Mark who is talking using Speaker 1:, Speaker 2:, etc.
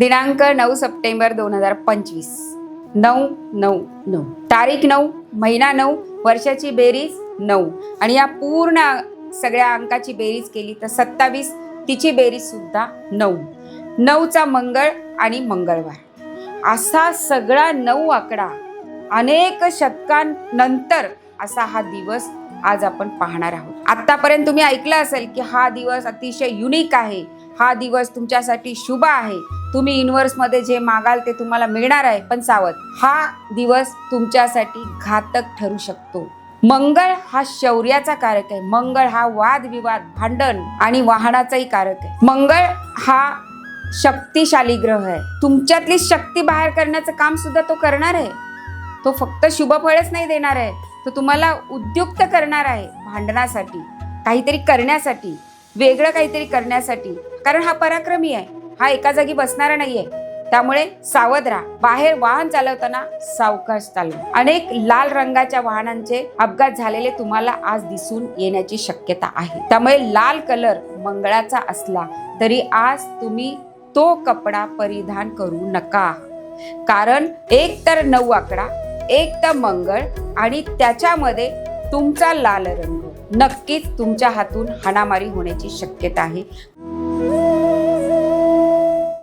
Speaker 1: दिनांक नऊ सप्टेंबर दोन हजार पंचवीस. नऊ नऊ. नऊ. तारीख नऊ महिना नऊ वर्षाची बेरीज नऊ. आणि या पूर्ण सगळ्या अंकाची बेरीज केली तर सत्तावीस तिची बेरीज सुद्धा नऊ. नऊचा मंगळ आणि मंगळवार. असा सगळा नऊ आकडा अनेक शतकांनंतर असा हा दिवस आज आपण पाहणार आहोत. आतापर्यंत तुम्ही ऐकलं असेल की हा दिवस अतिशय युनिक आहे. हा दिवस तुमच्यासाठी शुभ आहे. तुम्ही युनिव्हर्समध्ये जे मागाल ते तुम्हाला मिळणार आहे पण सावध. हा दिवस तुमच्यासाठी घातक ठरू शकतो. मंगळ हा शौर्याचा कारक आहे. मंगळ हा वादविवाद भांडण आणि वाहनाचाही कारक आहे. मंगळ हा शक्तिशाली ग्रह आहे. तुमच्यातली शक्ती बाहेर करण्याचं काम सुद्धा तो करणार आहे. तो फक्त शुभफळच नाही देणार आहे. तो तुम्हाला उद्युक्त करणार आहे भांडणासाठी काहीतरी करण्यासाठी वेगळं काहीतरी करण्यासाठी. कारण हा पराक्रमी आहे. हा एका जागी बसणारा नाहीये. त्यामुळे सावध राहा. बाहेर वाहन चालवताना सावकाश चालवा. अनेक लाल रंगाच्या वाहनांचे अपघात झालेले तुम्हाला आज दिसून येण्याची शक्यता आहे. त्यामुळे लाल कलर मंगळाचा असला तरी आज तुम्ही तो कपडा परिधान करू नका. कारण एक तर नऊ आकडा एक तर मंगळ आणि त्याच्यामध्ये तुमचा लाल रंग नक्कीच तुमच्या हातून हाणामारी होण्याची शक्यता आहे.